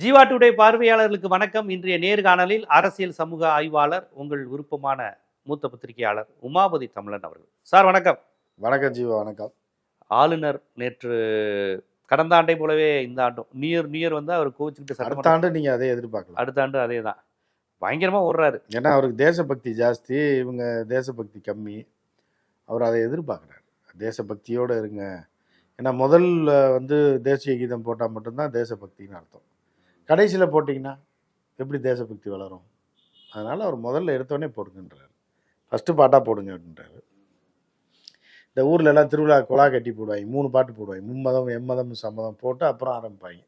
Jeeva today பார்வையாளர்களுக்கு வணக்கம். இன்றைய நேர்காணலில் அரசியல் சமூக ஆய்வாளர் உங்கள் விருப்பமான மூத்த பத்திரிகையாளர் உமாபதி தமிழன் அவர்கள். சார் வணக்கம். வணக்கம் ஜீவா வணக்கம். ஆளுநர் நேற்று கடந்த ஆண்டை போலவே இந்த ஆண்டும் நியூ இயர் நியூ இயர் வந்து அவர் கோவிச்சுக்கிட்டு அடுத்த ஆண்டு நீங்க அதை எதிர்பார்க்கலாம். அடுத்த ஆண்டு அதே தான் பயங்கரமா ஓடுறாரு. ஏன்னா அவருக்கு தேசபக்தி ஜாஸ்தி இவங்க தேசபக்தி கம்மி. அவர் அதை எதிர்பார்க்குறாரு. தேசபக்தியோட இருங்க. ஏன்னா முதல்ல வந்து தேசிய கீதம் போட்டால் மட்டும்தான் தேசபக்தின்னு அர்த்தம். கடைசியில் போட்டிங்கன்னா எப்படி தேசபக்தி வளரும்? அதனால் அவர் முதல்ல எடுத்தோடனே போடுங்கன்றாரு. ஃபஸ்ட்டு பாட்டாக போடுங்க அப்படின்றாரு இந்த ஊர்ல எல்லாம் திருவிழா குழா கட்டி போடுவாங்க மூணு பாட்டு போடுவாங்க. மும்மதம் எம்மதம் சம்மதம் போட்டு அப்புறம் ஆரம்பிப்பாங்க.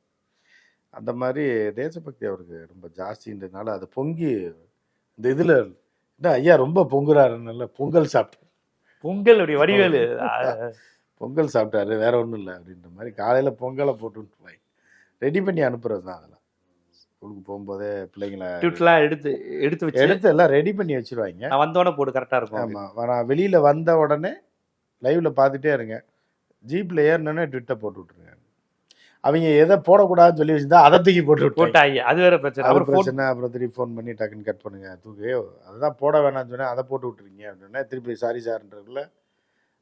அந்த மாதிரி தேசபக்தி அவருக்கு ரொம்ப ஜாஸ்தின்றதுனால அது பொங்கி இந்த இதில் என்ன ஐயா ரொம்ப பொங்குறாருன்னு பொங்கல் சாப்பிட்டு பொங்கல் அப்படி வடிவேலு. பொங்கல் சாப்பிட்டாரு வேற ஒன்றும் இல்லை அப்படின்ற மாதிரி காலையில் பொங்கலை போட்டு விட்டுருவாங்க ரெடி பண்ணி அனுப்புறது தான் அதெல்லாம். ஸ்கூலுக்கு போகும்போதே பிள்ளைங்கள ட்விட்லாம் எடுத்து எடுத்து வச்சு எடுத்து எல்லாம் ரெடி பண்ணி வச்சிருவாங்க. நான் வந்தோடனே போடு கரெக்டா இருக்கும் ஆமாம் நான் வெளியில் வந்த உடனே லைவில் பார்த்துட்டே இருங்க. ஜீப்பில் ஏறினோடனே ட்விட்டை போட்டு விட்ருங்க அவங்க எதை போடக்கூடாதுன்னு சொல்லி வச்சிருந்தா அதை தூக்கி போட்டு போட்டாங்க. அது வேற பிரச்சனை. அவர் போட்டு பிரச்சனை. அப்புறம் திருப்பி ஃபோன் பண்ணி டக்குன்னு கட் பண்ணுங்க. தூக்கி. அதுதான் போட வேணாம்னு சொன்னேன். அதை போட்டு விட்டுருங்க அப்படின்னா திருப்பி சாரி சார்ன்றதுக்குள்ள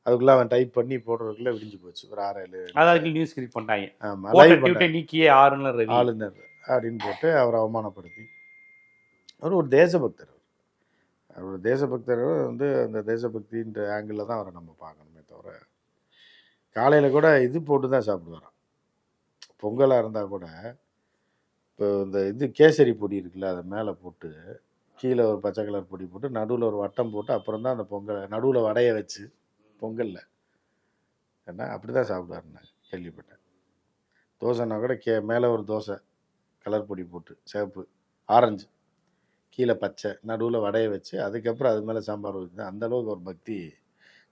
அதுக்குள்ள அவன் டைப் பண்ணி போடுறதுக்குள்ள விடிஞ்சு போச்சு. ஒரு ஆறு ஏழு அதாவது நியூஸ் கிரியேட் பண்ணாங்க ஆமா. போட்ட லைவ் ட்வீட்டை நீக்கியே ஆளுநர் ஆளுநர். அப்படின்னு போட்டு அவரை அவமானப்படுத்தி. அவர் ஒரு தேசபக்தர் அவர். அவர் ஒரு தேசபக்தர் வந்து அந்த தேசபக்தின்ற ஆங்கிளில் தான் அவரை நம்ம பார்க்கணுமே தவிர காலையில் கூட இது போட்டு தான் சாப்பிடுவாராம். பொங்கலாக இருந்தால் கூட இப்போ இந்த இது கேசரி பொடி இருக்குல்ல அதை மேலே போட்டு கீழே ஒரு பச்சை கலர் பொடி போட்டு நடுவில் ஒரு வட்டம் போட்டு அப்புறம் தான் அந்த பொங்கலை நடுவில் வடைய வச்சு பொங்கலில். ஏன்னா அப்படி தான் சாப்பிடுவாருன்னு கேள்விப்பட்டேன். தோசைன்னா கூட கே மேலே ஒரு தோசை கலர் பொடி போட்டு சிவப்பு ஆரஞ்சு கீழே பச்சை நடுவில் வடைய வச்சு அதுக்கப்புறம் அது மேலே சாம்பார் ஊற்றி அந்த அளவுக்கு ஒரு பக்தி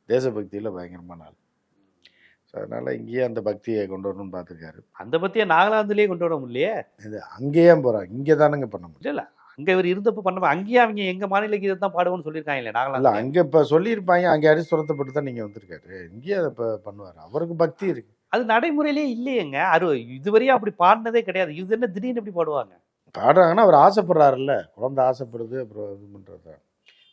தேசபக்தியில் பயங்கரமான ஆள். ஸோ அதனால் இங்கேயே அந்த பக்தியை கொண்டு வரணும்னு பார்த்துருக்காரு. அந்த பத்தியே நாகாலாந்துலயே கொண்டு வர முடியலையே இது அங்கேயே போகிறாங்க இங்கே தானங்க பண்ண முடியும். இல்ல இல்ல. அங்க இவர் இருந்தப்ப பண்ண அங்கேயே அவங்க எங்க மாநில கீதத்தை தான் பாடுவோம்னு சொல்லியிருக்காங்க இல்ல இல்லை நாகாலாந்து அங்கே இப்போ சொல்லியிருப்பாங்க. அங்கே அடிச்சு துரத்தப்பட்டு தான் நீங்கள் வந்திருக்காரு. இங்கேயே அதை இப்போ பண்ணுவார். அவருக்கு பக்தி இருக்கு. அது நடைமுறையிலே இல்லையேங்க. அரு இதுவரையும் அப்படி பாடினதே கிடையாது. இது என்ன திடீர்னு எப்படி பாடுவாங்க? பாடுறாங்கன்னா அவர் ஆசைப்படுறாருல்ல. குழந்தை ஆசைப்படுது அப்புறம் இது பண்ணுறது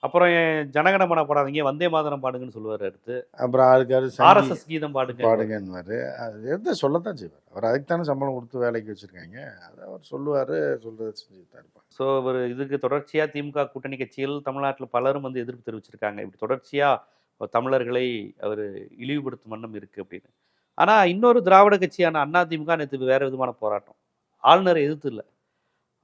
அப்புறம் ஜனகணமன பாடாதீங்க வந்தே மாதரம் பாடுங்கன்னு சொல்லுவாரு அடுத்து. அப்புறம் அதுக்காரு ஆர்எஸ்எஸ் கீதம் பாடுங்க. பாடுங்கன்னுவார். அது எந்த சொல்லத்தான் செய்வார். அவர் அதுக்கு தானே சம்பளம் கொடுத்து வேலைக்கு வச்சுருக்காங்க. அதை அவர் சொல்லுவார் சொல்கிறத செஞ்சுட்டு தான் இருப்பார். ஸோ ஒரு இதுக்கு தொடர்ச்சியா திமுக கூட்டணி கட்சிகள் தமிழ்நாட்டில் பலரும் வந்து எதிர்ப்பு தெரிவிச்சிருக்காங்க. இப்படி தொடர்ச்சியா தமிழர்களை அவர் இழிவுபடுத்தும் வண்ணம் இருக்கு அப்படின்னு. ஆனா இன்னொரு திராவிட கட்சியான அண்ணா திமுக நேற்று வேற விதமான போராட்டம். ஆளுநரை எதிர்த்து இல்லை.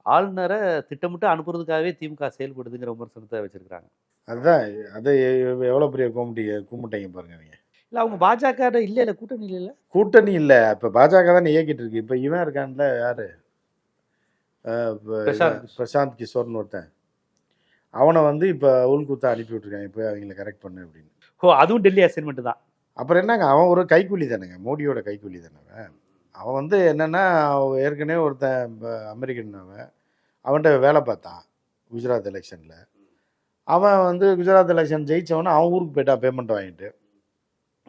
ஆளுநரை திட்டமிட்டு அனுப்புறதுக்காகவே திமுக செயல்படுதுங்கிற விமர்சனத்தை வச்சிருக்காங்க அதுதான் அது எவ்வளோ பெரிய கும்பிட்டி கும்பிட்டீங்க பாருங்க அவங்க இல்ல அவங்க பாஜக இல்ல இல்ல கூட்டணி இல்ல கூட்டணி இல்லை. இப்போ பாஜக தானே இயக்கிட்டு இருக்கு. இப்போ இவன் இருக்கான்ல யாரு. பிரசாந்த் கிஷோர்னு ஒருத்தன். அவனை வந்து இப்போ உள்குத்தா அனுப்பி விட்டுருக்காங்க. இப்போ அவங்கள கரெக்ட் பண்ணு அப்படின்னு. ஓ அதுவும் டெல்லி அசைன்மெண்ட் தான். அப்புறம் என்னங்க அவன் ஒரு கைக்கூலி தானேங்க மோடியோட கைக்கூலி தானே அவன். அவன் வந்து என்னென்னா ஏற்கனவே ஒருத்தன் அமெரிக்கன் அவன். அவன்கிட்ட வேலை பார்த்தான் குஜராத் எலெக்ஷனில். அவன் வந்து குஜராத் எலெக்ஷன் ஜெயித்தவனே அவன் ஊருக்கு போயிட்டான் பேமெண்ட் வாங்கிட்டு.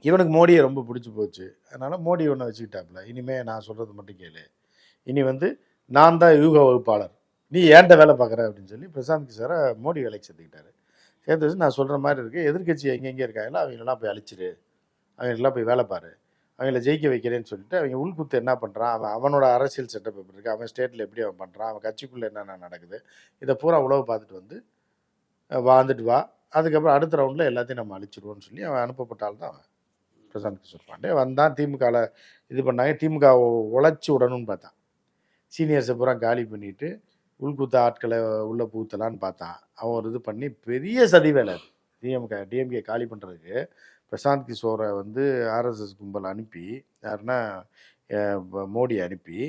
இவனுக்கு மோடியை ரொம்ப பிடிச்சி போச்சு. அதனால் மோடி ஒன்று வச்சுக்கிட்டாப்புல. இனிமே நான் சொல்கிறது மட்டும் கேளு. இனி வந்து நான் தான் யூக வகுப்பாளர். நீ ஏன்ட்ட வேலை பார்க்குற அப்படின்னு சொல்லி பிரசாந்த் கிஷோரை மோடி வேலைக்கு சேர்த்துக்கிட்டாரு. சேர்த்து வச்சு நான் சொல்கிற மாதிரி இருக்குது எதிர்க்கட்சி எங்கெங்கே இருக்காங்களோ அவங்களெல்லாம் போய் அழிச்சிரு. அவங்களுக்கெல்லாம் போய் வேலை பாரு. அவங்கள ஜெயிக்க வைக்கிறேன்னு சொல்லிட்டு அவங்க உள்குத்து என்ன பண்ணுறான் அவன் அவனோட அரசியல் செட்டப் எப்படி இருக்கு? அவன் ஸ்டேட்டில் எப்படி அவன் பண்ணுறான் அவன் கட்சிக்குள்ளே என்னென்ன நடக்குது? இதை பூரா உழவு பார்த்துட்டு வந்து வாழ்ந்துட்டு வா. அதுக்கப்புறம் அடுத்த ரவுண்டில் எல்லாத்தையும் நம்ம அழிச்சிடுவோம்னு சொல்லி அவன் அனுப்பப்பட்டால் தான் அவன். பிரசாந்த் கிஷோர் பாண்டே. வந்தான் திமுகவில் இது பண்ணாங்க. திமுக உழைச்சி விடணும்னு பார்த்தான். சீனியர்ஸை பூரா காலி பண்ணிட்டு உள்குத்த ஆட்களை உள்ள பூத்தலான்னு பார்த்தான். அவன் ஒரு இது பண்ணி பெரிய சதி வேலை அது. டிஎம்கே டிஎம்கே காலி பண்ணுறதுக்கு பிரசாந்த் கிஷோரை வந்து ஆர்எஸ்எஸ் கும்பல் அனுப்பி யாருன்னா மோடி அனுப்பி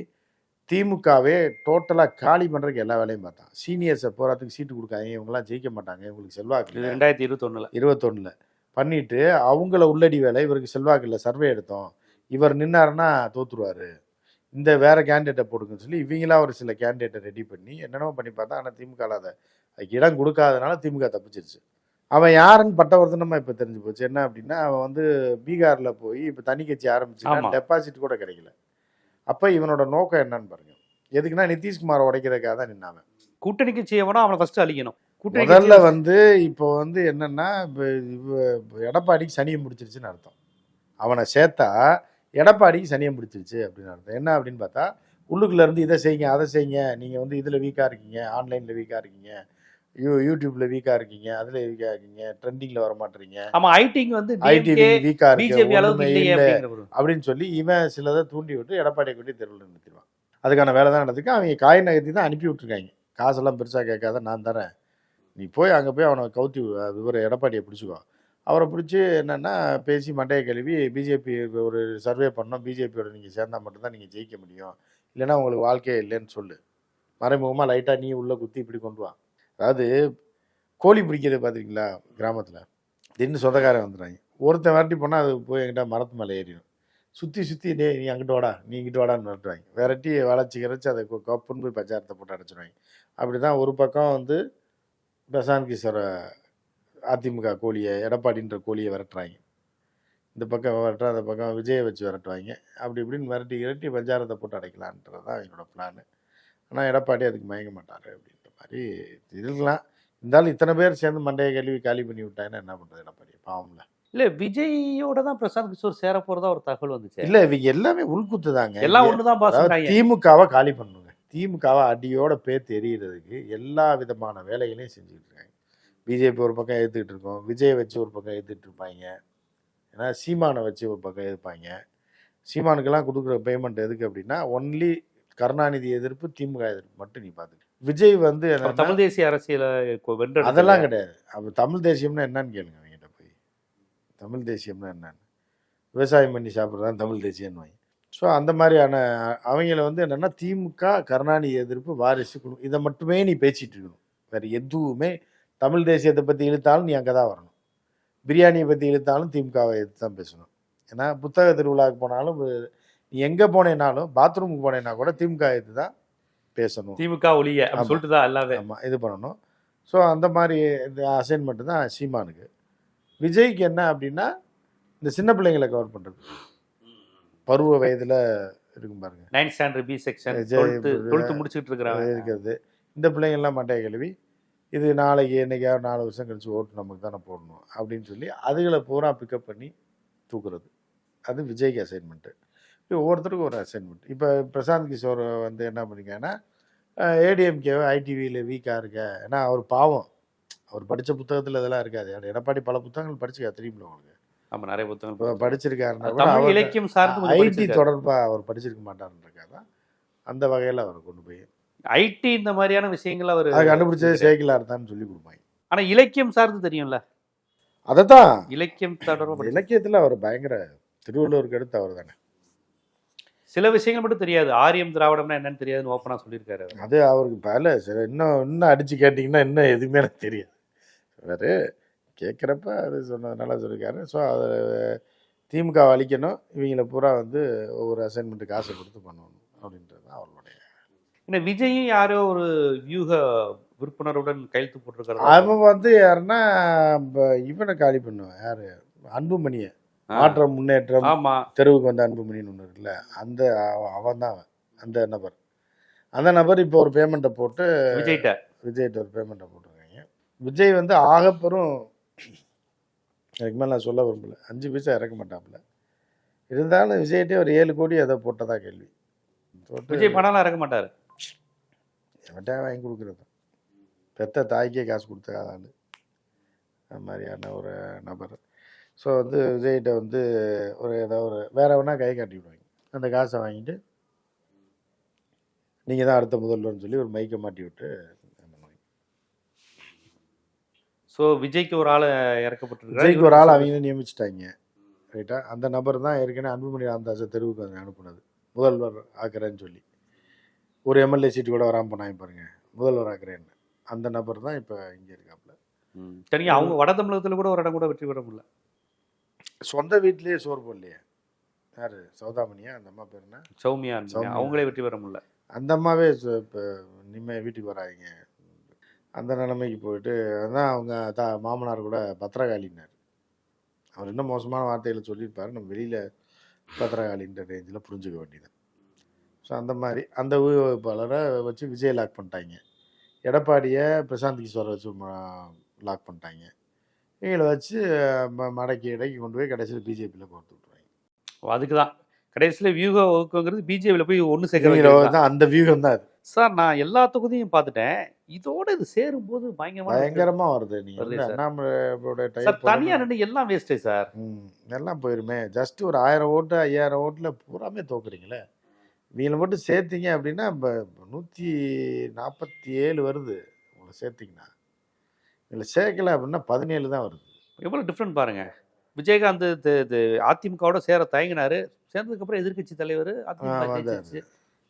திமுகவே டோட்டலாக காலி பண்ணுறதுக்கு எல்லா வேலையும் பார்த்தான். சீனியர்ஸை போகிறதுக்கு சீட்டு கொடுக்காங்க இவங்கெல்லாம் ஜெயிக்க மாட்டாங்க இவங்களுக்கு செல்வாக்கு ரெண்டாயிரத்தி இருபத்தொன்னுல. இருபத்தொன்னில். பண்ணிட்டு அவங்கள உள்ளடி வேலை இவருக்கு செல்வாக்கு இல்லை சர்வே எடுத்தோம். இவர் நின்னாருன்னா தோத்துருவாரு. இந்த வேற கேண்டிடேட்டை போடுங்கன்னு சொல்லி இவங்களா ஒரு சில கேண்டிடேட்டை ரெடி பண்ணி என்னென்னமோ பண்ணி பார்த்தா ஆனால் திமுக அதை அதுக்கு இடம் கொடுக்காதனால திமுக தப்பிச்சிருச்சு. அவன் யாருன்னு பட்டவர்த்தனமா இப்போ தெரிஞ்சு போச்சு. என்ன அப்படின்னா அவன் வந்து பீகார்ல போய் இப்போ தனி கட்சி ஆரம்பிச்சு ஆமா. டெபாசிட் கூட கிடைக்கல. அப்போ இவனோட நோக்கம் என்னன்னு பாருங்க. எதுக்குன்னா நிதிஷ்குமாரை உடைக்கிறதுக்காக தான் நின்னாங்க கூட்டணி கட்சி எவனோ அவனை ஃபர்ஸ்ட் அழிக்கணும். முதல்ல வந்து இப்போ வந்து என்னன்னா எடப்பாடிக்கு சனியை முடிச்சிருச்சுன்னு அர்த்தம். அவனை சேர்த்தா எடப்பாடிக்கு சனியை முடிச்சிருச்சு அப்படின்னு அர்த்தம். என்ன அப்படின்னு பார்த்தா உள்ளுக்குள்ள இருந்து இதை செய்யுங்க அதை செய்யுங்க. நீங்க வந்து இதுல வீக்கா இருக்கீங்க ஆன்லைன்ல வீக்கா இருக்கீங்க. யூ யூடியூப்ல வீக்கா இருக்கீங்க அதுல வீக்கா இருக்கீங்க ட்ரெண்டிங்ல வர மாட்டீங்க ஆமா ஐடிங் வந்து ஐடி வீக்கா இருக்கு அப்படின்னு சொல்லி இவன் சிலதை தூண்டி விட்டு எடப்பாடியை கொண்டு தெருவில் நிறுத்திடுவான். அதுக்கான வேலை தான் நடந்துக்கு அவங்க காய் நகர்த்தி தான் அனுப்பி விட்டுருக்காங்க. காசெல்லாம் பெருசாக கேட்காத நான் தரேன். நீ போய் அங்கே போய் அவனை கவுத்தி வி- இவரை எடப்பாடியை பிடிச்சிக்கோ. அவரை பிடிச்சி என்னென்னா பேசி மண்டையை கழுவி பிஜேபி ஒரு சர்வே பண்ணோம். பிஜேபியோட நீங்கள் சேர்ந்தால் மட்டும்தான் நீங்கள் ஜெயிக்க முடியும். இல்லைன்னா உங்களுக்கு வாழ்க்கையே இல்லைன்னு சொல்லு. மறைமுகமாக லைட்டாக நீ உள்ளே குத்தி இப்படி கொண்டு வா. அதாவது கோழி பிடிக்கிறது பார்த்துருக்கீங்களா கிராமத்தில்? திடீர்னு சொந்தக்காரன் வந்துடுறாங்க ஒருத்தன் விரட்டி போனால் அது போய் என்கிட்ட மரத்து மேலே ஏறிடும். சுற்றி சுற்றி டே நீ அங்கிட்டு வாடா நீ இங்கிட்டு வாடான்னு விரட்டுவாங்க. விரட்டி வளைச்சி கிடச்சி அதை கப்புன்னு போய் பச்சாரத்தை போட்டு அடைச்சிடுவாங்க அப்படி தான் ஒரு பக்கம் வந்து பிரசாந்த் கிஷோர அதிமுக கோழியை எடப்பாடின்ற கோழியை விரட்டுறாங்க. இந்த பக்கம் விரட்டுற அந்த பக்கம் விஜயை வச்சு விரட்டுவாங்க. அப்படி இப்படின்னு விரட்டி விரட்டி பஞ்சாரத்தை போட்டு அடைக்கலான்றது தான் என்னோட பிளான் ஆனால் எடப்பாடி அதுக்கு மயங்க மாட்டார் அப்படி. மாதிரி இருக்கலாம். இருந்தாலும் இத்தனை பேர் சேர்ந்து மண்டையை கழுவி காலி பண்ணி விட்டாங்கன்னா என்ன பண்ணுறது எடப்பாடி பாவம்ல. இல்ல விஜயோட தான் பிரசாந்த் கிஷோர் சேர போறதா ஒரு தகவல் வந்துச்சு. இல்ல இவங்க எல்லாமே உள்குத்து தாங்க எல்லாம் அதாவது பாசுறாங்க திமுகவை காலி பண்ணுங்க திமுகவை அடியோட பேத்து எறிகிறதுக்கு எல்லா விதமான வேலைகளையும் செஞ்சுக்கிட்டு இருக்காங்க. பிஜேபி ஒரு பக்கம் எதிர்த்துக்கிட்டு இருக்கோம். விஜயை வச்சு ஒரு பக்கம் எதிர்த்துட்டு இருப்பாங்க. ஏன்னா சீமானை வச்சு ஒரு பக்கம் எதிர்ப்பாங்க சீமானுக்கெல்லாம் கொடுக்குற பேமெண்ட் எதுக்கு அப்படின்னா ஒன்லி கருணாநிதி எதிர்ப்பு திமுக எதிர்ப்பு மட்டும் நீ பார்த்துக்க. விஜய் வந்து தமிழ் தேசிய அரசியல அதெல்லாம் கிடையாது. அப்போ தமிழ் தேசியம்னா என்னன்னு கேளுங்க அவங்ககிட்ட போய். தமிழ் தேசியம்னா என்னன்னு. விவசாயம் பண்ணி சாப்பிட்றது தமிழ் தேசியம்னு வாங்கி. ஸோ அந்த மாதிரியான அவங்கள வந்து என்னென்னா திமுக கருணாநிதி எதிர்ப்பு வாரிசு குடும்பம் இதை மட்டுமே நீ பேசிட்டு இருக்கணும். வேறு எதுவுமே தமிழ் தேசியத்தை பற்றி இழுத்தாலும் நீ அங்கே தான் வரணும். பிரியாணியை பற்றி இழுத்தாலும் திமுகவை எடுத்து தான் பேசணும். ஏன்னா புத்தக திருவிழாவுக்கு போனாலும் நீ எங்கே போனேனாலும் பாத்ரூமுக்கு போனேன்னா கூட திமுக எடுத்து தான் பேசணும். திமுக ஒளிய. சொல்லிட்டு தான் எல்லாமே. ஆமாம் இது பண்ணணும். ஸோ அந்த மாதிரி இந்த அசைன்மெண்ட் தான் சீமானுக்கு. விஜய்க்கு என்ன அப்படின்னா இந்த சின்ன பிள்ளைங்களை கவர் பண்ணுறது பருவ வயதில் இருக்கும் பாருங்க. Ninth standard B section twelfth முடிச்சுட்டு இருக்கிறாங்க. இருக்கிறது. இந்த பிள்ளைங்கள்லாம் மண்டையை கழுவி இது நாளைக்கு என்னைக்காவது நாலு வருஷம் கழிச்சு ஓட்டு நமக்கு தானே போடணும் அப்படின்னு சொல்லி அதுகளை பூரா பிக்கப் பண்ணி தூக்குறது. அது விஜய்க்கு அசைன்மெண்ட்டு ஒவ்வொருத்தருக்கும் ஒரு அசைன்மெண்ட் இப்போ பிரசாந்த் கிஷோர் வந்து என்ன பண்ணிருக்காங்கன்னா ஏடிஎம்கே ஐடிவியில் வீக்காக இருக்க ஏன்னா அவர் பாவம். அவர் படித்த புத்தகத்தில் இதெல்லாம் இருக்காது. எடப்பாடி பல புத்தகங்கள் படிச்சுக்கா தெரியுமில்ல உங்களுக்கு? ஆமா நிறைய புத்தகங்கள் படிச்சிருக்காருன்னா இலக்கியம் சார்ந்து ஐடி படிச்சிருக்காரு. தொடர்பா அவர் படிச்சிருக்க மாட்டாருன்றக்காக அந்த வகையில் அவர் கொண்டு போய். ஐடி இந்த மாதிரியான விஷயங்கள் அவர் அதை கண்டுபிடிச்சது சேக்கிலார் தான் சொல்லி கொடுப்பாங்க. ஆனா இலக்கியம் சார்ந்து தெரியும்ல? அதைத்தான். இலக்கியம் தொடர்பா இலக்கியத்தில் அவர் பயங்கர திருவள்ளுவருக்கு அடுத்து அவர் தானே சில விஷயங்கள் மட்டும் தெரியாது. ஆரியம் திராவிடம்னா என்னன்னு தெரியாதுன்னு ஓப்பனா சொல்லியிருக்காரு. அது அவருக்கு பல சில இன்னும் இன்னும் அடிச்சு கேட்டிங்கன்னா இன்னும் எதுவுமே எனக்கு தெரியாது. வேறு கேட்குறப்ப அது சொன்னதுனால சொல்லியிருக்காரு. ஸோ அதை திமுக அழிக்கணும். இவங்கள பூரா வந்து ஒவ்வொரு அசைன்மெண்ட்டு காசு கொடுத்து பண்ணணும் அப்படின்றது தான் அவர்களுடைய ஏன்னா விஜயும் யாரோ ஒரு வியூக விற்பனருடன் கையெழுத்து போட்டிருக்காரு. அவன் வந்து யாருன்னா இவனை காலி பண்ணுவான். யாரு? அன்புமணியை. மாற்றம் முன்னேற்றம் ஆமா. தெருவுக்கு வந்த அன்புமணின்னு ஒன்று இருக்குல்ல அந்த அவன் தான் அவன் அந்த நபர். அந்த நபர் இப்போ ஒரு பேமெண்ட்டை போட்டு விஜய்கிட்ட விஜய்கிட்ட ஒரு பேமெண்ட்டை போட்டிருக்காங்க. விஜய் வந்து ஆகப்பெரும் எனக்கு மேலே நான் சொல்ல விரும்பல. அஞ்சு பைசா இறக்க மாட்டாப்புல. இருந்தாலும் விஜய்கிட்டே ஒரு ஏழு கோடி அதை போட்டதா கேள்வி. போட்டு விஜய் பணம்லாம் இறக்க மாட்டாரு. எவன்டா வாங்கி கொடுக்குறது. பெத்த தாய்க்கே காசு கொடுத்தாதாண்டு அந்த மாதிரியான ஒரு நபர். ஸோ வந்து விஜய்கிட்ட வந்து ஒரு ஏதோ ஒரு வேற வேணா கை காட்டி விடுவாங்க? அந்த காசை வாங்கிட்டு நீங்கள் தான் அடுத்த முதல்வர்னு சொல்லி ஒரு மைக்கை மாட்டி விட்டு. சோ விஜய்க்கு ஒரு ஆளை இறக்கப்பட்டிருக்காரு. விஜய்க்கு ஒரு ஆள் அவங்களே நியமிச்சிட்டாங்க. ரைட்டா அந்த நபர் தான் ஏற்கனவே அன்புமணி ராமதாஸை தெருவுக்கு வந்து அனுப்புனது. முதல்வர் ஆக்குறேன்னு சொல்லி. ஒரு எம்எல்ஏ சீட்டு கூட வராமல் போனாங்க பாருங்க. முதல்வர் ஆக்குறேன்னு. அந்த நபர் தான் இப்போ இங்கே இருக்காப்புல. தனியா அவங்க வட தமிழகத்துல கூட ஒரு இடம் கூட வெற்றி பெற முடியல. சொந்த வீட்லயே சோறு போடலையே யாரு? சௌதாமணியா? அந்த அம்மா பேர் என்ன? சௌமியா. அவங்களே வெற்றி பெற முடியல. அந்த அம்மாவே இப்போ இனிமேல் வீட்டுக்கு வராதீங்க. அந்த நிலைமைக்கு போயிட்டு அதான் அவங்க தா மாமனார் கூட பத்திரகாளின்னார். அவர் இன்னும் மோசமான வார்த்தைகளை சொல்லியிருப்பாரு. நம்ம வெளியில் பத்திரகாளின்ற ரேஞ்சில் புரிஞ்சுக்க வேண்டியது. ஸோ அந்த மாதிரி அந்த வேட்பாளரை வச்சு விஜய் லாக் பண்ணிட்டாங்க. எடப்பாடியை பிரசாந்த் கிஷோரை வச்சு லாக் பண்ணிட்டாங்க. இவங்களை வச்சு மடக்கி இடைக்கி கொண்டு போய் கடைசியில் பிஜேபியில் கோர்த்து விட்ருவாங்க அதுக்கு தான் கடைசியில் வியூக வகுப்புங்கிறது பிஜேபியில் போய் ஒன்று சேர்க்க இவங்கள வைக்கிறது தான். அந்த வியூகம் தான் அது. சார் நான் எல்லா தொகுதியும் பார்த்துட்டேன். இதோட இது சேரும்போது பயங்கரமா பயங்கரமா வருது நீங்க வருது வந்து சார். அண்ணாமலையோட சார் டைப் தனியா நின்று எல்லாம் வேஸ்டே சார். எல்லாம் போயிருமே. ஜஸ்ட் ஒரு ஆயிரம் ஓட்டு ஐயாயிரம் ஓட்டில் பூராமே தோக்குறீங்களே. இவங்களை மட்டும் சேர்த்தீங்க அப்படின்னா இப்போ நூற்றி நாற்பத்தி ஏழு வருது. உங்களை சேர்த்திங்கன்னா. இதில் சேர்க்கல அப்படின்னா பதினேழு தான் வருது. எவ்வளவு டிஃப்ரெண்ட் பாருங்க. விஜயகாந்த் அதிமுகவோட சேர தயங்கினாரு. சேர்ந்ததுக்கு அப்புறம் எதிர்க்கட்சி தலைவர் அதிமுக ஆ, வந்தாரு. ஜெயிச்சிருச்சு.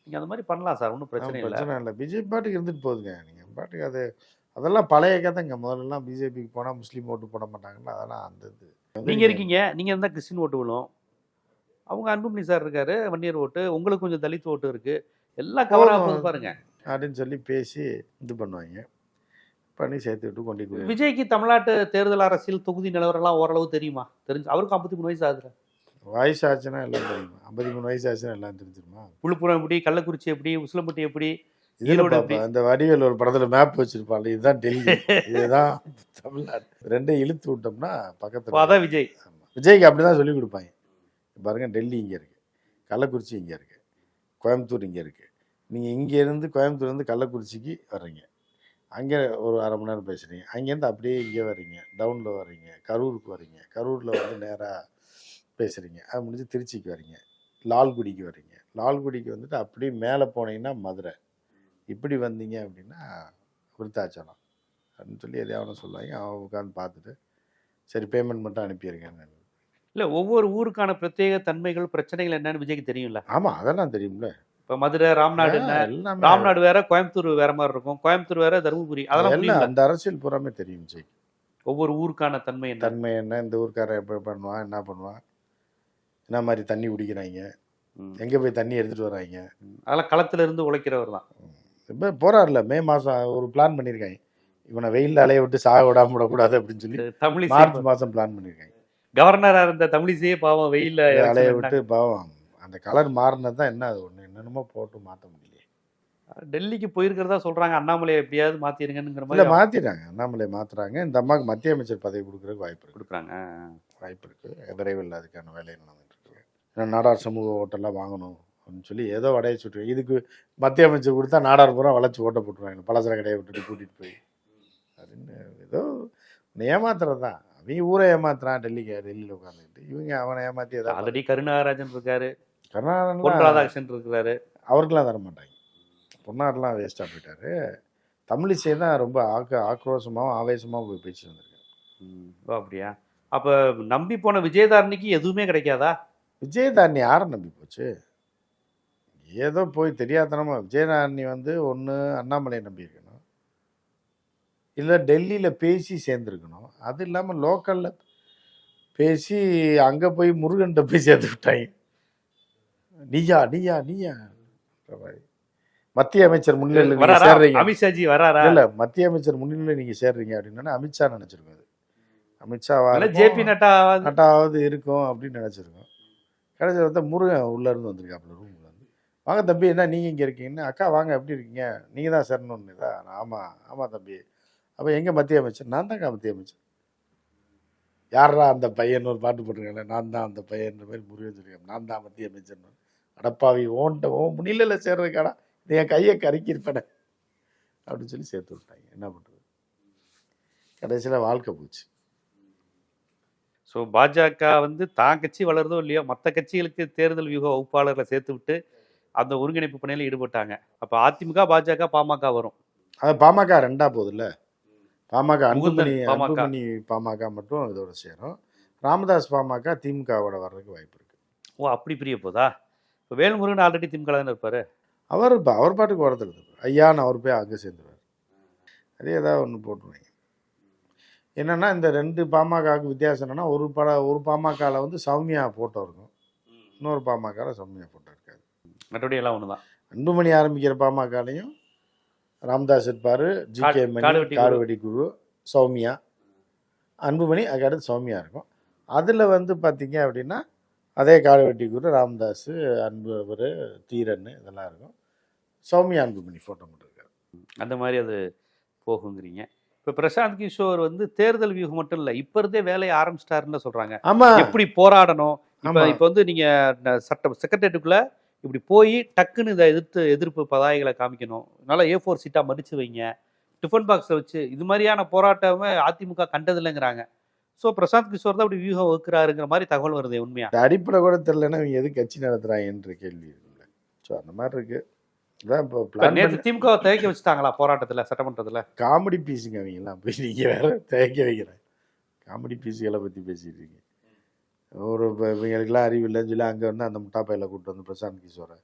நீங்க அந்த மாதிரி பண்ணலாம் சார் ஒன்றும் பிரச்சனை இல்லை. பிரச்சனை இல்லை. பிஜேபி பாட்டுக்கு இருந்துட்டு போகுதுங்க. நீங்கள் பாட்டுக்கு அது அதெல்லாம் பழைய கதைங்க. முதல்லலாம் பிஜேபிக்கு போனால் முஸ்லீம் ஓட்டு போட மாட்டாங்கல்ல அதெல்லாம் அந்த இது. நீங்க இருக்கீங்க நீங்க இருந்தா கிறிஸ்டின் ஓட்டு விழும். அவங்க அன்புமணி சார் இருக்காரு வன்னியர் ஓட்டு. உங்களுக்கு கொஞ்சம் தலித் ஓட்டு இருக்கு. எல்லாம் கவர். ஆகுது பாருங்க. அப்படின்னு சொல்லி பேசி இது பண்ணுவாங்க. பண்ணி சேர்த்து விட்டு கொண்டு விஜய்க்கு தமிழ்நாட்டு தேர்தல் அரசியல் தொகுதி நிலவரம்லாம் ஓரளவு தெரியுமா? தெரிஞ்சு அவருக்கு ஐம்பத்தி மூணு வயசு ஆகுது வயசு ஆச்சுன்னா எல்லாம் தெரியுமா? ஐம்பத்தி மூணு வயசு ஆச்சுன்னா எல்லாம் தெரிஞ்சிருமா விழுப்புரம் எப்படி கள்ளக்குறிச்சி எப்படி உசிலம்பட்டி எப்படி ஈரோடு அந்த வடிவேல் ஒரு படத்துல மேப் வச்சிருப்பாங்க இதுதான் டெல்லி. இதுதான் தமிழ்நாடு. ரெண்டே இழுத்து விட்டோம்னா பக்கத்துல அதான் விஜய். விஜய்க்கு அப்படிதான் சொல்லி கொடுப்பாங்க. பாருங்க டெல்லி இங்க இருக்கு. கள்ளக்குறிச்சி இங்க இருக்கு. கோயம்புத்தூர் இங்க இருக்கு. நீங்க இங்க இருந்து கோயம்புத்தூர் இருந்து கள்ளக்குறிச்சிக்கு வர்றீங்க. அங்கே ஒரு அரை மணி நேரம் பேசுறீங்க. அங்கேருந்து அப்படியே இங்கே வர்றீங்க. டவுனில் வர்றீங்க. கரூருக்கு வர்றீங்க. கரூரில் வந்து நேராக பேசுகிறீங்க அது முடிஞ்சு திருச்சிக்கு வர்றீங்க. லால்குடிக்கு வர்றீங்க. லால்குடிக்கு வந்துட்டு அப்படியே மேலே போனீங்கன்னா மதுரை. இப்படி வந்தீங்க அப்படின்னா விருத்தாச்சலம் அப்படின்னு சொல்லி எதையாவது சொல்லுவாங்க. அவன் உட்காந்து பார்த்துட்டு சரி பேமெண்ட் மட்டும் அனுப்பியிருக்கேன் இல்ல ஒவ்வொரு ஊருக்கான பிரத்யேக தன்மைகள் பிரச்சனைகள் என்னன்னு விஜய்க்கு தெரியும்ல. ஆமாம் அதெல்லாம் தெரியும்ல. இப்ப மதுரை ராம்நாடு ராம்நாடு வேற கோயம்புத்தூர் வேற மாதிரி இருக்கும். கோயம்புத்தூர் வேற தருமபுரி. அதெல்லாம் அந்த அரசியல் பூராமே தெரியும் ஜெய். ஒவ்வொரு ஊருக்கான தன்மை என்ன? தன்மை என்ன? இந்த ஊருக்காரன் எப்படி பண்ணுவான்? என்ன பண்ணுவான்? என்ன மாதிரி தண்ணி குடிக்கிறாங்க. எங்கே போய் தண்ணி எடுத்துகிட்டு வராங்க? அதெல்லாம் களத்துல இருந்து உழைக்கிறவர் தான். இப்போ போறாருல மே மாதம் ஒரு பிளான் பண்ணியிருக்காங்க இவனை வெயில்ல அலைய விட்டு சாக விடாம விடக்கூடாது அப்படின்னு சொல்லி தமிழிசை மார்ச் மாதம் பிளான் பண்ணியிருக்காங்க கவர்னரா இருந்த தமிழிசையே பாவம் வெயில்ல அலைய விட்டு பாவம். அந்த கலர் மாறினது தான் என்ன அது ஒன்று என்னென்னமோ போட்டு மாற்ற முடியல விட்டாங்க. டெல்லிக்கு போயிருக்கிறதா சொல்றாங்க அண்ணாமலை எப்படியாவது இல்லை மாதிரி மாற்றிட்டாங்க அண்ணாமலை மாற்றுறாங்க இந்த அம்மாவுக்கு மத்திய அமைச்சர் பதவி கொடுக்குறதுக்கு வாய்ப்பு கொடுக்குறாங்க வாய்ப்பு இருக்குது விரைவில் அதுக்கான வேலை நடந்துட்டு இருக்கு. ஏன்னா நாடார் சமூக ஓட்டெல்லாம் வாங்கணும் அப்படின்னு சொல்லி ஏதோ வடையை சுட்டு இதுக்கு மத்திய அமைச்சர் கொடுத்தா நாடார் பூரா வளைச்சு ஓட்ட போட்டுருவாங்க. பலசர கடையை விட்டுட்டு கூட்டிகிட்டு போய். அப்படின்னு ஏதோ ஏமாத்துறது? தான் அவங்க ஊரை ஏமாத்துறான் டெல்லிக்கு டெல்லியில் உட்காந்துக்கிட்டு இவங்க அவனை ஏமாற்றி ஏதாவது ஆல்ரெடி கருணாகராஜன் இருக்காரு. பொன் கர்நாடகா ராதாகிருஷ்ணன் இருக்கிறாரு அவருக்கெல்லாம் தர மாட்டாங்க. பொன்னாடெலாம் வேஸ்ட்டாக போயிட்டாரு. தமிழிசை தான் ரொம்ப ஆக்க ஆக்ரோஷமாகவும் ஆவேசமாகவும் போய் பேச்சு வந்திருக்காரு. அப்படியா? அப்ப நம்பி போன விஜயதாரணிக்கு எதுவுமே கிடைக்காதா? விஜயதாரணி யாரை நம்பி போச்சு? ஏதோ போய் தெரியாதனமா விஜயதாரணி வந்து ஒன்று அண்ணாமலையை நம்பி இருக்கணும் இல்லை டெல்லியில் பேசி சேர்ந்துருக்கணும். அது இல்லாமல் லோக்கலில் பேசி அங்கே போய் முருகன்கிட்ட போய் சேர்த்து விட்டாங்க. நீயா நீயா நீயா. மாதிரி. மத்திய அமைச்சர் முன்னிலையில் நீங்க சேர்றீங்க. அமித்ஷாஜி வராரா? இல்ல மத்திய அமைச்சர் முன்னிலையில் நீங்க சேர்றீங்க அப்படின்னா அமித்ஷா நினைச்சிருக்கோம் அது அமித்ஷாவா இருக்கும். ஜேபி நட்டா நட்டாவது இருக்கும் அப்படின்னு நினச்சிருக்கோம். கடைசியில் வந்து முருகன் உள்ளே இருந்து வந்திருக்காப்புல ரூமில் வந்து வாங்க தம்பி என்ன நீங்கள் இங்கே இருக்கீங்கன்னு? அக்கா வாங்க எப்படி இருக்கீங்க? நீங்கள் தான் சேரணும்னு தான் ஆமாம் ஆமாம் தம்பி. அப்போ எங்கே மத்திய அமைச்சர்? நான் தான்க்கா மத்திய அமைச்சர். யாரா அந்த பையன்? ஒரு பாட்டு போட்டிருக்காங்க நான் தான் அந்த பையன்ற மாதிரி முருகன் சொல்லியிருக்கேன் நான் தான் மத்திய அமைச்சர் அடப்பாவி ஓன்ட்ட ஓ முன்னிலையில் சேர்றதுக்காடா? நீ என் கையை கருக்கியிருப்பேனே. அப்படின்னு சொல்லி சேர்த்து விட்டாங்க. என்ன பண்ணுறது கடைசியில் வாழ்க்கை போச்சு. ஸோ பாஜக வந்து தான் கட்சி வளருதோ இல்லையோ மற்ற கட்சிகளுக்கு தேர்தல் வியூக வகுப்பாளர்களை சேர்த்து விட்டு அந்த ஒருங்கிணைப்பு பணியில் ஈடுபட்டாங்க. அப்ப அதிமுக பாஜக பாமக வரும். அது பாமக ரெண்டா போகுதுல்ல? பாமக அன்புமணி பாமக. அன்புமணி பாமக மட்டும் இதோட சேரும். ராமதாஸ் பாமக திமுகவோட வர்றதுக்கு வாய்ப்பு இருக்கு. ஓ அப்படி பிரிய போதா? இப்போ வேல்முருகன் ஆல்ரெடி திமுக தானே இருப்பாரு. அவர் அவர் பாட்டுக்கு வரதுல ஐயான்னு அவர் போய் அங்கே சேர்ந்துருவார். அதே ஏதாவது ஒன்று போட்டுருவாங்க. என்னன்னா இந்த ரெண்டு பாமகவுக்கு வித்தியாசம் என்னன்னா ஒரு பட ஒரு பாமகவில் வந்து சௌமியா போட்டோ இருக்கும் இன்னொரு பாமகவில் சௌமியா போட்டோ இருக்காது மற்றபடி எல்லாம் ஒண்ணுதான். அன்புமணி ஆரம்பிக்கிற பாமகலையும் ராமதாஸ் இருப்பார் ஜி கே மணி. காடுவெடி குரு சௌமியா. அன்புமணி அதுக்கடுத்து சௌமியா இருக்கும். அதில் வந்து பார்த்தீங்க அப்படின்னா அதே காடுவெட்டி குரு ராமதாஸ் அன்பு அவர் தீரன் இதெல்லாம் இருக்கும். சௌமியா அன்புமணி ஃபோட்டோ மட்டும் இருக்காரு அந்த மாதிரி அது போகுங்கிறீங்க. இப்போ பிரசாந்த் கிஷோர் வந்து தேர்தல் வியூகம் மட்டும் இல்லை இப்போ இருந்தே வேலையை ஆரம்பிச்சிட்டாருன்னு சொல்றாங்க. ஆமா. எப்படி போராடணும்? இப்போ. இப்போ வந்து நீங்க ந- சட்ட செக்ரட்டேரியட்டுக்குள்ள இப்படி போய் டக்குன்னு இதை எதிர்த்து எதிர்ப்பு பதாகைகளை காமிக்கணும். நல்லா ஏ ஃபோர் சீட்டாக மடிச்சு வைங்க. டிஃபன் பாக்ஸை வச்சு இது மாதிரியான போராட்டமே அதிமுக கண்டதில்லைங்கிறாங்க. ஸோ பிரசாந்த் கிஷோர் தான் இப்படி வியூகம் வகுக்கிறாருங்கிற மாதிரி தகவல் வருது உண்மையா? அடிப்படை கூட தெரிலன்னா இவங்க எது கட்சி நடத்துறாங்கன்ற கேள்வி இருக்குல்ல ஸோ அந்த மாதிரி இருக்கு. இதான் இப்போ நேற்று திமுக தயக்க வச்சுட்டாங்களா போராட்டத்தில் சட்டமன்றத்தில்? காமெடி பீஸுங்க அவங்கெல்லாம் போய் நீங்கள் வேற தேய்க்க வைக்கிறேன். காமெடி பீஸுகளை பற்றி பேசிட்டு இருக்கீங்க. ஒரு இப்போ இவங்களுக்கெல்லாம் அறிவு இல்லைன்னு சொல்லி அங்கே வந்து அந்த முட்டா பையில கூப்பிட்டு வந்து பிரசாந்த் கிஷோரை.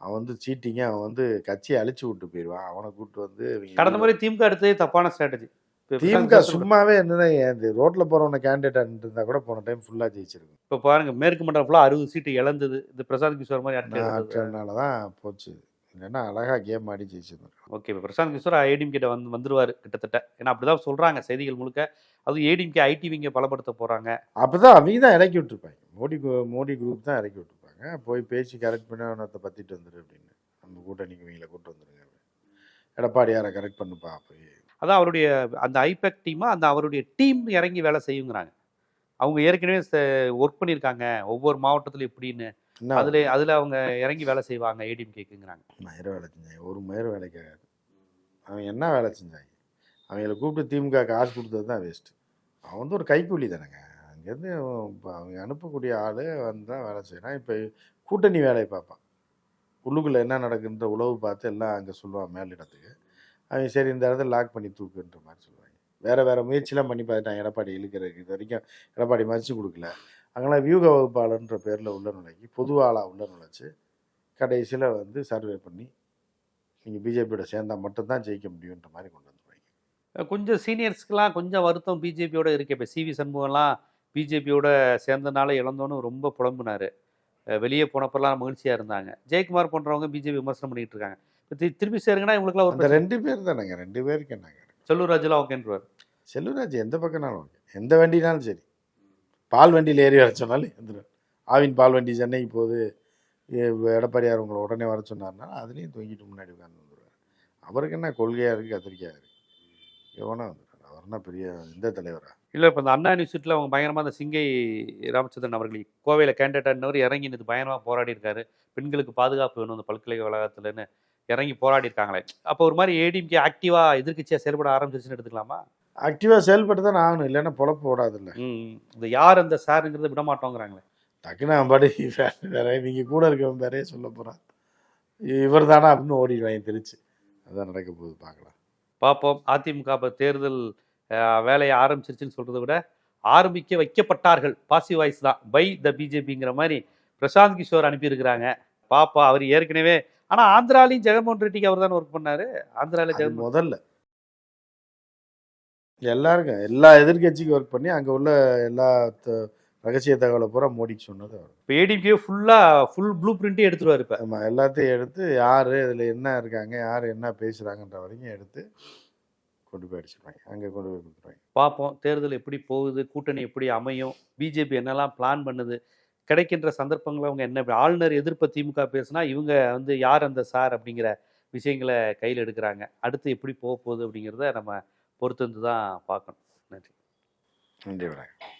அவன் வந்து சீட்டிங்க அவன் வந்து கட்சியை அழிச்சு விட்டு போயிடுவான். அவனை கூப்பிட்டு வந்து கடந்த முறை திமுக எடுத்ததே தப்பான ஸ்ட்ராட்டஜி திமுக சும்மாவே என்னன்னா இந்த ரோட்ல போறவன கேண்டிடேட் இருந்தா கூட போன டைம் ஃபுல்லா ஜெயிச்சிருக்கும். இப்போ பாருங்க மேற்கு மண்டலம் ஃபுல்லாக அறுபது சீட்டு இழந்தது. இந்த பிரசாந்த் கிஷோர் மாதிரி தான் போச்சு. இல்லைன்னா அழகா கேம் ஆடி ஜெயிச்சிருந்தோம் ஓகே இப்போ பிரசாந்த் கிஷோர் ஏடிஎம் கிட்ட வந்து வந்துருவாரு கிட்டத்தட்ட. ஏன்னா அப்படிதான் சொல்றாங்க செய்திகள் முழுக்க. அதுவும் ஏடிஎம்கே ஐடி விங்க பலப்படுத்த போறாங்க. அப்பதான் அவங்க தான் இறக்கி விட்டுருப்பாங்க. மோடி மோடி குரூப் தான் இறக்கி விட்டுருப்பாங்க. போய் பேசி கரெக்ட் பண்ணி அவனத்தை பத்திட்டு வந்துரு அப்படின்னு. நம்ம கூட்டணிக்கு இவங்களை கூட்டு வந்துருங்க எடப்பாடியாரை கரெக்ட் பண்ணுப்பா போய் அதான் அவருடைய அந்த ஐபேக் டீமா அந்த அவருடைய டீம் இறங்கி வேலை செய்யுங்கிறாங்க. அவங்க ஏற்கனவே ஒர்க் பண்ணியிருக்காங்க. ஒவ்வொரு மாவட்டத்திலும் இப்படின்னு அதுல அதுல அவங்க இறங்கி வேலை செய்வாங்க ஏடிஎம் கேக்குங்கிறாங்க மயிர வேலை செஞ்சாங்க ஒரு மயிர வேலைக்காகாது அவன் என்ன வேலை செஞ்சாங்க? அவங்கள கூப்பிட்டு திமுக காசு கொடுத்தது தான் வேஸ்ட்டு அவன் வந்து ஒரு கைக்கூலி தானேங்க. அங்கேருந்து அவங்க அனுப்பக்கூடிய ஆள் வந்து தான் வேலை செய்யறான். இப்போ கூட்டணி வேலையை பார்ப்பான். உள்ளுக்குள்ளே என்ன நடக்குன்ற உளவு பார்த்து எல்லாம் அங்கே சொல்லுவான் மேலிடத்துக்கு. அவன் சரி இந்த இடத்துல லாக் பண்ணி தூக்குன்ற மாதிரி சொல்லுவாங்க. வேறு வேறு முயற்சிலாம் பண்ணி பார்த்துட்டான் எடப்பாடி இழுக்கிறதுக்கு இது வரைக்கும் எடப்பாடி மதிச்சு கொடுக்கல. அங்கெல்லாம் வியூக வகுப்பாளர்ன்ற பேரில் உள்ள நுழைக்கி பொது ஆளாக உள்ள நுழைச்சி கடைசியில் வந்து சர்வே பண்ணி நீங்கள் பிஜேபியோட சேர்ந்தா மட்டும்தான் ஜெயிக்க முடியுன்ற மாதிரி கொண்டு வந்துருவாங்க கொஞ்சம் சீனியர்ஸ்க்குலாம் கொஞ்சம் வருத்தம் பிஜேபியோட இருக்கு. இப்போ சிவி சண்முகம்லாம் பிஜேபியோட சேர்ந்தனால இழந்தோன்னு ரொம்ப புலம்புனார். வெளியே போனப்பெல்லாம் மகிழ்ச்சியாக இருந்தாங்க. ஜெயக்குமார் போன்றவங்க பிஜேபி விமர்சனம் பண்ணிகிட்டு இருக்காங்க. திருப்பி சேருங்கன்னா இவங்களுக்குலாம் ஒரு அந்த ரெண்டு பேர் தானேங்க ரெண்டு பேருக்கு என்னங்க? செல்லூர் ராஜுலாம் ஓகேன்றார் செல்வராஜ் எந்த பக்கம்னாலும் ஓகே. எந்த வண்டினாலும் சரி. பால் வண்டியில் ஏறி வர சொன்னாலும் எந்திரும் ஆவின் பால் வண்டி சென்னைக்கு போகுது. எ- எடப்பாடியார் உங்களை உடனே வர சொன்னார்னா அதுலேயும் தூங்கிட்டு முன்னாடி உட்காந்து வந்துடுவார் அவருக்கு என்ன கொள்கையாக இருக்குது கத்திரிக்காய் இருக்குது எவனா வந்துடுறார் அவர்னா பெரிய இந்த தலைவரா? இல்லை இப்போ இந்த அண்ணா யூனிவர்சிட்டியில் அவங்க பயங்கரமாக அந்த சிங்கை ராமச்சந்திரன் அவர்கள் கோவையில் கேண்டிடேட்னவர் இறங்கி நின்று பயங்கரமாக போராடி இருக்காரு பெண்களுக்கு பாதுகாப்பு வேணும் இந்த பல்கலைக்கழகத்துலன்னு. இறங்கி போராடி இருக்காங்களே அப்போ ஒரு மாதிரி ஏடிஎம்கே ஆக்டிவாக எதிர்க்கட்சியாக செயல்பட ஆரம்பிச்சிருச்சுன்னு எடுத்துக்கலாமா? ஆக்டிவாக செயல்பட்டு தான் ஆகணும் இல்லைன்னா பொழப்பு ஓடாதுல்ல. இந்த யார் அந்த சாருங்கிறத விட மாட்டோங்கிறாங்களே டக்குன்னு அவன் பாடி வேற இவங்க கூட இருக்கவன் வேறே சொல்ல போகிறான் இவர் தானா அப்படின்னு ஓடிடுவாங்க தெரிச்சு. அதான் நடக்க போகுது பார்க்கலாம். பார்ப்போம். அதிமுக தேர்தல் வேலையை ஆரம்பிச்சிருச்சுன்னு சொல்கிறத விட ஆரம்பிக்க வைக்கப்பட்டார்கள். பாசிவ் வாய்ஸ் தான். பை த பிஜேபிங்கிற மாதிரி பிரசாந்த் கிஷோர் அனுப்பியிருக்கிறாங்க. பாப்பா அவர் ஏற்கனவே ஆனால் ஆந்திராலையும் ஜெகன்மோகன் ரெட்டிக்கு அவர் தானே ஒர்க் பண்ணாரு? ஆந்திராவில் ஜெகன்மோகன் முதல்ல. எல்லாருக்கும் எல்லா எதிர்க்கட்சிக்கும் ஒர்க் பண்ணி அங்கே உள்ள எல்லா ரகசிய தகவலை பூரா மோடிக்கு சொன்னது அவர். இப்போ ஏடிஎம்கே ஃபுல்லாக ஃபுல் ப்ளூ பிரிண்ட்டே எடுத்துருவார் இப்போ. ஆமா எல்லாத்தையும் எடுத்து யார் இதில் என்ன இருக்காங்க யார் என்ன பேசுகிறாங்கன்ற வரைக்கும் எடுத்து கொண்டு போய் அடிச்சிருப்பாங்க அங்கே கொண்டு போய் கொடுத்துருவாங்க. பார்ப்போம் தேர்தல் எப்படி போகுது கூட்டணி எப்படி அமையும் பிஜேபி என்னெல்லாம் பிளான் பண்ணுது கிடைக்கின்ற சந்தர்ப்பங்களை அவங்க என்ன ஆளுநர் எதிர்ப்பு திமுக பேசுனா இவங்க வந்து யார் அந்த சார் அப்படிங்கிற விஷயங்களை கையில் எடுக்கிறாங்க. அடுத்து எப்படி போக போகுது அப்படிங்கிறத நம்ம பொறுத்திருந்து தான் பார்க்கணும். நன்றி. நன்றி வணக்கம்.